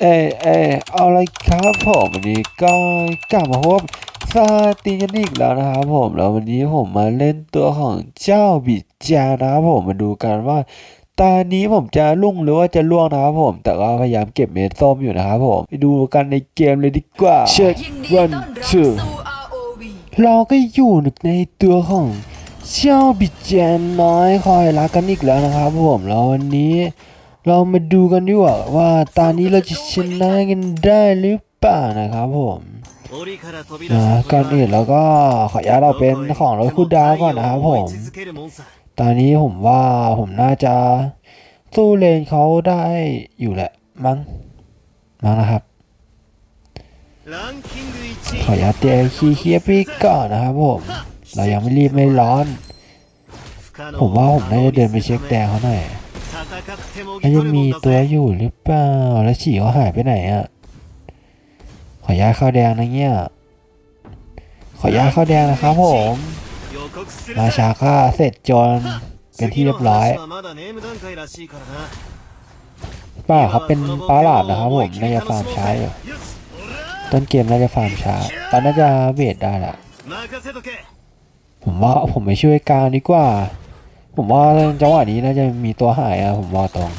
เออเออเอาเลยครับผมวันนี้ก็กลับมาพบซาตินกันอีกแล้วนะครับผมแล้ววันนี้ผมมาเล่นตัวของเจ้าบิดจานะครับผมมาดูกันว่าตอนนี้ผมจะลุ่งหรือว่าจะล่วงนะครับผม แต่ก็พยายามเก็บเม็ดส้มอยู่นะครับผมไปดูกันในเกมเลยดีกว่าเช็คยินดีวันต้อนรับชื่สู่ ROV เราก็อยู่ในตัวของเจ้าบิดแจนน้อยคอยรักกันอีกแล้วนะครับผมแล้ววันนี้ เรามาดูกันดีกว่าว่าตอนนี้เราจะชนะกันได้หรือเปล่านะครับผมนะก่อนอื่นเราก็ขออนุญาตเราเป็นของรถคูดาวก่อนนะครับผม ตอนนี้ผมว่าผมน่าจะสู้เลนเขาได้อยู่แหละมั้งมั้งนะครับ ขออนุญาตเตียคีเคียปีก่อนนะครับผม เรายังไม่รีบไม่ร้อน ผมว่าผมน่าจะเดินไปเช็คแดงเขาหน่อย น่าจะมีตัวอยู่หรือเปล่า แล้วฉี่เขาหายไปไหนอะ ขออนุญาข้าวแดงนะเนี่ย ขออนุญาข้าวแดงนะครับผมราชาค่าเสร็จจนเป็นที่เรียบร้อยป้าเขาเป็นปลาหลาดนะครับผมน่าจะฟาร์มช้าอยู่ต้นเกมน่าจะฟาร์มช้า ตอนน่าจะเวทได้แหละผมว่าผมไปช่วยกลางดีกว่า ผมว่าจังหวะนี้น่าจะมีตัวหายอะผมบอกตรง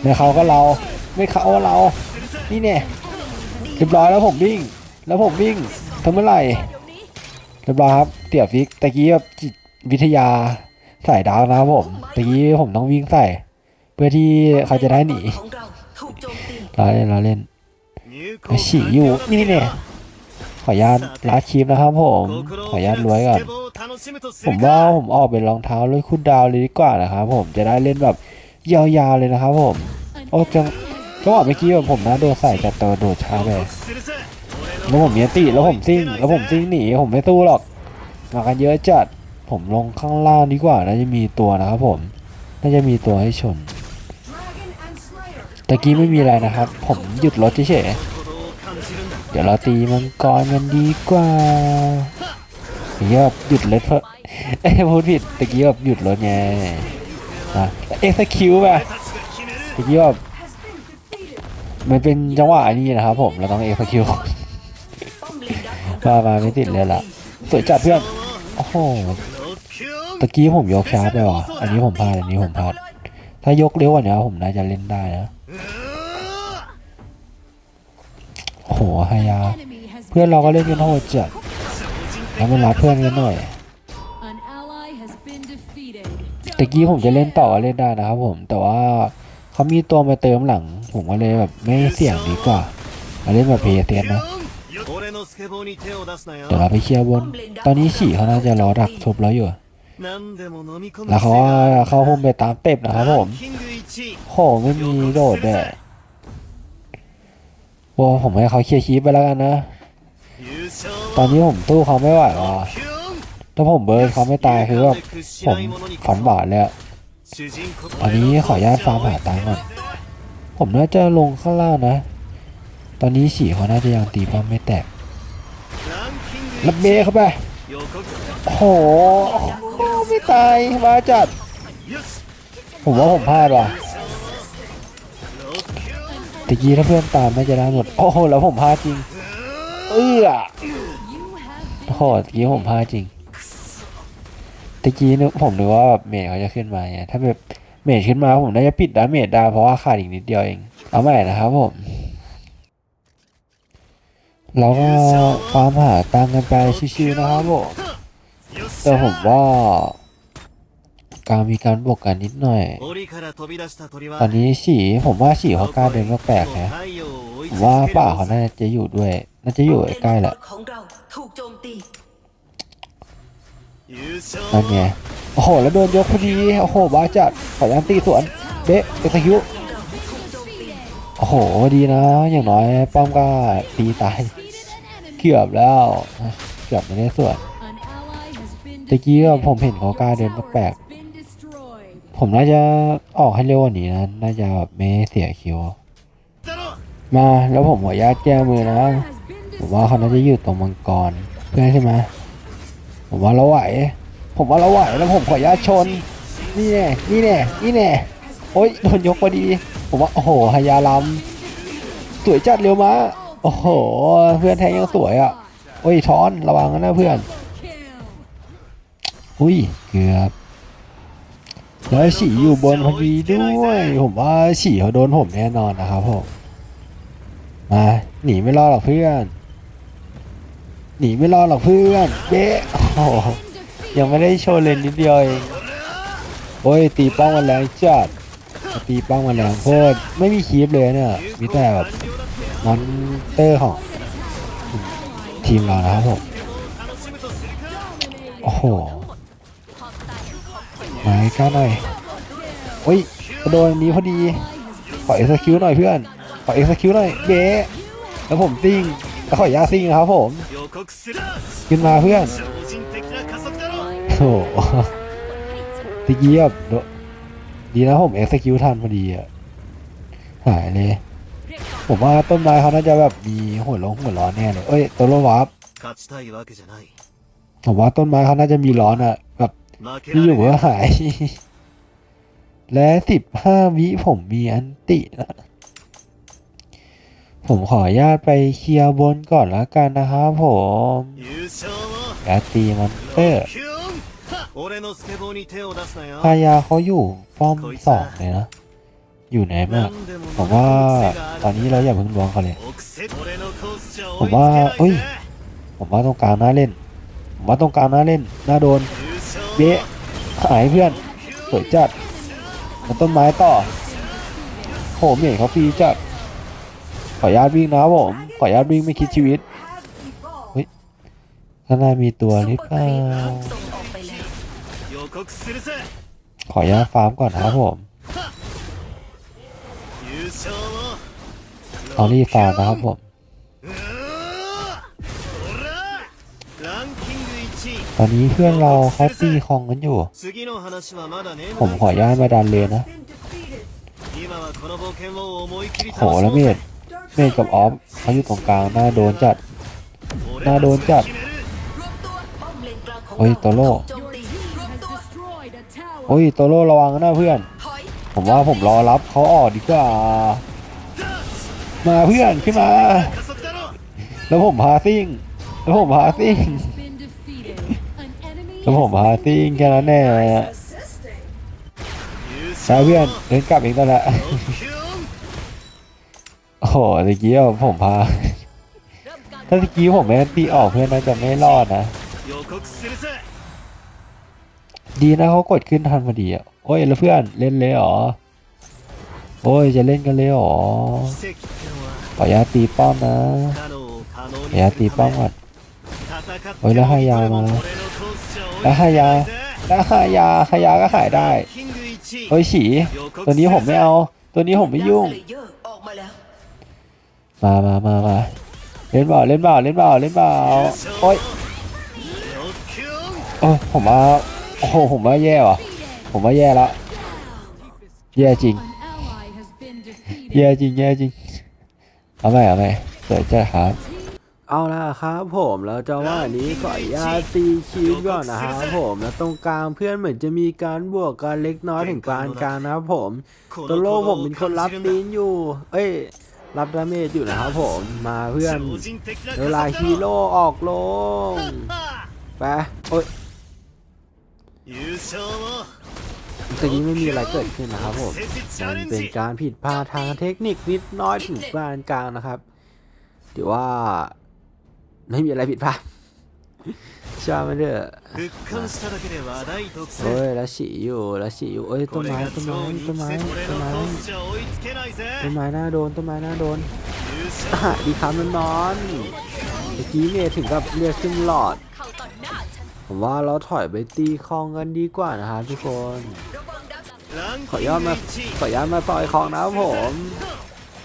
ไม่เขาก็เราไม่เขาก็เรา นี่เนี่ยเรียบร้อยแล้วผมวิ่ง แล้วผมวิ่งทำเมื่อไหร่เรียบร้อยครับเตี่ยฟิกตะกี้แบบจิตวิทยาใส่ดาวนะครับผมตะกี้ผมต้องวิ่งใส่ เพื่อที่เขาจะได้หนีเราเล่นเราเล่นฉี่อยู่นี่เนี่ยขออนุญาตลาคลิปนะครับผม ขออนุญาตรวยก่อน ผมว่าผมออกเป็นรองเท้าเลยคุณดาวเลยดีกว่านะครับผมจะได้เล่นแบบยาวๆเลยนะครับผมโอ้จังจังหวะเมื่อกี้แบบผมนะโดนใส่จัดตัวโดดช้าไปแล้วผมเมียติแล้วผมซิ่งแล้วผมซิ่งหนีผมไม่สู้หรอกมากันเยอะจัดผมลงข้างล่างดีกว่าน่าจะมีตัวนะครับผมน่าจะมีตัวให้ชนตะกี้ไม่มีอะไรนะครับ ผมหยุดรถเฉยๆเดี๋ยวเราตีมังกรกันดีกว่า อย่างเงี้ยแบหยุดรถเพราะเอ้ยพูดผิดตะกี้แบบหยุดรถไงนะเอ็กซ์คิวไปตะกี้แบบมันเป็นจังหวะนี้นะครับผมเราต้องเอ็กซ์คิวมามาไม่ติดเลยล่ะสวยจัดเพื่อนโอ้โหตะกี้ผมยกช้าไปว่ะอันนี้ผมพลาดอันนี้ผมพลาดถ้ายกเร็วกว่านี้ผมน่าจะเล่นได้นะโอ้โหฮายาเพื่อนเราก็เล่นกันโหดจัด แล้วมันรับเพื่อนกันหน่อย An ally has been defeated. ตะกี้ผมจะเล่นต่อก็เล่นได้นะครับผม แต่ว่าเขามีตัวมาเติมหลัง ผมก็เลยแบบไม่เสี่ยงดีกว่ามาเล่นแบบเพย์เซนนะเดี๋ยวเราไปเคลียร์บน ตอนนี้ฉี่เขาน่าจะรอดักทุบแล้วอยู่ แล้วเขาว่าเขาคงไปตามเต็บนะครับผมโหไม่มีโดดด้วยโอ้ผมให้เขาเคลียร์คีปไปแล้วกันนะต อนนี้ผมตู้เขาไม่ไหวว่ะถ้าผมเบิร์ดเขาไม่ตายคือแบบผมฝันหวานเลยอะอันนี้ขออนุญาตฟาร์มหาตังก่อน ผมน่าจะลงข้างล่างนะ ตอนนี้ฉี่เขาน่าจะยังตีป้อมไม่แตกรับเมย์เข้าไปโอ้โหไม่ตายมาจัด ผมว่าผมพลาดว่ะตะกี้ถ้าเพื่อนตามน่จะได้หมด โอ้โห แล้วผมพลาดจริง เอื้อ โหตะกี้ผมพลาดจริงตะกี้นึกผมนึกว่าแบบเมจเขาจะขึ้นมาไงถ้าแบบเมจขึ้นมาผมน่าจะปิดดาเมจด้เพราะว่าขาดอีกนิดเดียวเอง เอาใหม่นะครับผมเราก็ฟาร์มหาตังกันไปชิวๆนะครับผมแต่ผมว่าการมีการบวกกันนิดหน่อย ตอนนี้ฉี่ผมว่าฉี่เขากล้าเดินแปลกนะผมว่าป่าเขาน่าจะอยู่ด้วย น่าจะอยู่ใกล้แหละ ถูกโจมตีนั่นไง โอ้โห แล้วโดนยกพอดี โอ้โหบ้าจัดขอยันตีสวนเบ๊ะเอ็กซ์คิวโอ้โห ดีนะ อย่างน้อยป้อมก็ตีตาย เกือบแล้ว เกือบไม่ได้ส่วน an ally has been ตะกี้ defeated. ผมเห็นเขากล้าเดินแปลก Has been destroyed. ๆผมน่าจะออกให้เร็วกว่านี้นะ น่าจะแบบไม่เสียคิว มาแล้วผมขออนุญาตแก้มือนะ Has been ผมว่าเขาน่าจะอยู่ตรงมังกรเพื่อนใช่ไหมผมว่าเราไหว ผมว่าเราไหวแล้วผมขออนุญาตชน นี่แน่นี่แน่นี่แน่โอ๊ยโดนยกพอดี ผมว่าโอ้โหฮายาลัมสวยจัดเร็วมาโอ้โห เพื่อนแทงยังสวยอะโอ้ยช้อนระวังนะเพื่อน อุ้ยเกือบแล้วฉี่อยู่บนพอดีด้วย ผมว่าฉี่เขาโดนผมแน่นอนนะครับผมมาหนีไม่รอดหรอกเพื่อน หนีไม่รอดหรอกเพื่อนเบ๊โอ้โหยังไม่ได้โชว์เลนนิดเดียวเองโอ้ยตีป้องมันแรงจัดตีป้องมันแรงโคตรไม่มีคีปเลยเนี่ยมีแต่แบบมอนเตอร์ของทีมเรานะครับผมโอ้โหมาใกล้หน่อยโอ้ยโดนนี้พอดีขอเอ็กซ์คิวหน่อยเพื่อนขอเอ็กซ์คิวหน่อยเบ๊แล้วผมซิ่ง ขอยาซิงครับผม ขึ้นมาเพื่อนโอ้หติเยียบดีนะผมเอ็กซ์คิวทันพอดีอะหายเลย ผมว่าต้นไม้เขาน่าจะแบบมีหัวร้อนหัวร้อนแน่เลยเอ้ยตัวรวับผมว่าต้นไม้เขาน่าจะมีร้อนอะแบบอยู่หัวหาย และสิบห้าวิผมมีอันตินะ ผมขออนุญาตไปเคลียร์บนก่อนละกันนะครับผมกาตีมันเตอร์พายาเขาอยู่ฟอร์มสองเลยนะ อยู่ไหนมาก ผมว่าตอนนี้เราอย่าเพิ่งล้วงเขาเลย ผมว่าเอ้ย ผมว่าตรงกลางน่าเล่น ผมว่าตรงกลางน่าเล่น น่าโดน เบะหายเพื่อนสวยจัดต้นไม้ต่อโหเมียเขาฟรีจัด ขออนุญาตวิ่งนะผม ขออนุญาตวิ่งไม่คิดชีวิต เฮ้ยข้างหน้ามีตัวนี้อเปล่าขออนุญาตฟาร์มก่อนนะผม เอานี่ฟาร์มนะครับผมตอนนี้เพื่อนเราเขาตีคองกันอยู่ ผมขออนุญายมาดันเลยนะโหแล้วเมีย เมฆกับออฟเขาอยู่ตรงกลางน่าโดนจัดน่าโดนจัดโอ้ยโตโร่โอ้ยโตโร่ระวังนะเพื่อน ผมว่าผมรอรับเขาออกดีกว่า มาเพื่อนขึ้นมา แล้วผมพาซิงแล้วผมพาซิงแล้วผมพาซิงแค่นั้นแน่ใช่เพื่อนเดินกลับเองตอนละ โอ้โหตะกี้ผมพา ถ้าตะกี้ผมไม่ตีออกเพื่อนน่าจะไม่รอดนะ ดีนะเขากดขึ้นทันพอดีอะ โอ้ยแล้วเพื่อนเล่นเลยหรอ โอ้ยจะเล่นกันเลยหรอขอยาตีป้อมนะขอยาตีป้อมก่อนโอ้ยแล้วห้ยามาแล้วห้ยาแล้วห้ยาให้ยาก็หายได้ โอ้ยฉีตัวนี้ผมไม่เอา ตัวนี้ผมไม่ยุ่ง มามามามาเล่นเบาเล่นเบาเล่นเบาเล่นเบาโอ้ยโอ้ผมว่าโอ้โหผมว่าแย่ว่ะผมว่าแย่ละแย่จริง แย่จริงแย่จริงเอาไหมเอาไหมเปิดจ้าครับเอาละครับผมแล้วจะว่านี้ก่อยยาตีคิวก่อนนะครับผมแล้วตรงกลางเพื่อนเหมือนจะมีการบวกกันเล็กน้อยถึงปานกลางนะครับผมตัวโลผมเป็นคนรับตีนอยู่ เอ้ย รับดาเมจอยู่นะครับผมมาเพื่อนเวลาฮีโร่ออกลงไปโอ้ยตนนี้ไม่มีอะไรเกิดขึ้นนะครับผมมันเป็นการผิดพลาดทางเทคนิคนิดน้อยถึงปานกลางนะครับถือว่า ไม่มีอะไรผิดพลาด ชามันเด้อโอ้ยราศีอยู่ราศีอยู่เอ้ยต้นไม้ต้นไม้ต้นไม้ต้นไม้ต้นไม้หน้าโดนต้นไม้หน้าโดนดีครับนอนเมื่อกี้เมย์ถึงกับเรียกขึ้นหลอด ผมว่าเราถอยไปตีคลองกันดีกว่านะฮะทุกคน ขอย่อมาขอย่อมาต่อยคลองนะผม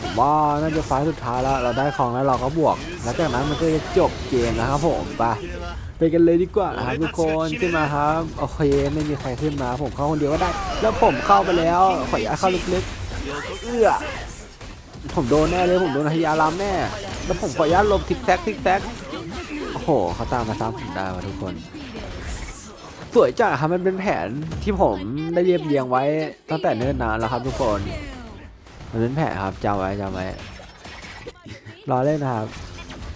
ผมว่าน่าจะไฟสุดท้ายแล้ว เราได้คลองแล้วเราก็บวก แล้วจากนั้นมันก็จะจบเกมนะครับผมไป ไปกันเลยดีกว่านะครับทุกคนขึ้นมาครับโอเคไม่มีใครขึ้นมาผมเข้าคนเดียวก็ได้ แล้วผมเข้าไปแล้วขออนุญาตเข้าลึกๆเอื้อผมโดนแน่เลยผมโดนพยาลามแน่แล้วผมขออนุญาตหลบทิกแซกทิกแซกโอ้โหเขาตามมาซ้ำผมได้ว่ะทุกคน สวยจังครับมันเป็นแผนที่ผมได้เรียบเรียงไว้ตั้งแต่เนิ่นนานแล้วครับทุกคนมันเป็นแผนครับจำไว้จำไว้รอเล่นนะครับ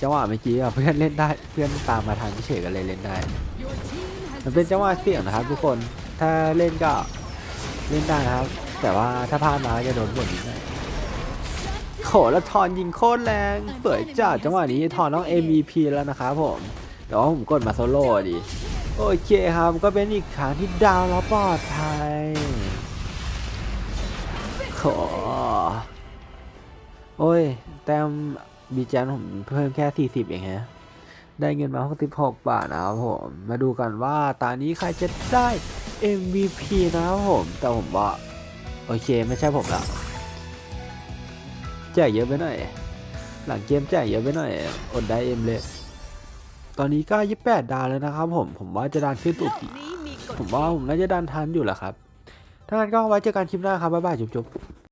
จังหวะเมื่อกี้เพื่อนเล่นได้เพื่อนตามมาทันเฉยกันเลยเล่นได้ มันเป็นจังหวะเสี่ยงนะครับ ทุกคนถ้าเล่นก็เล่นได้นะครับ แต่ว่าถ้าพลาดมาจะโดนบ่นนิดหน่อยโขแล้วทอนยิงโคตรแรงเปิดจัดจังหวะนี้ทอนต้อง MVP แล้วนะครับผมแต่ว่าผมกดมาโซโล่ดิโอเคครับก็เป็นอีกครั้งที่ดาวแล้วปลอดภัยขอโอ้ยแต้ม บีแจนผมเพิ่มแค่40เองฮะได้เงินมา 66 บาทนะครับผม มาดูกันว่าตอนนี้ใครจะได้ MVP นะครับผม แต่ผมว่า โอเคไม่ใช่ผมละแจกเยอะไปหน่อย หลังเกมแจกเยอะไปหน่อย อดได้เอ็มเลย ตอนนี้ก็28 ดาวแล้วนะครับผม ผมว่าจะดันขึ้นตุกอีผมว่าผมน่าจะดันทันอยู่แหละครับ ถ้างั้นก็ไว้เจอกันคลิปหน้าครับ บ๊ายบายจุ๊บๆ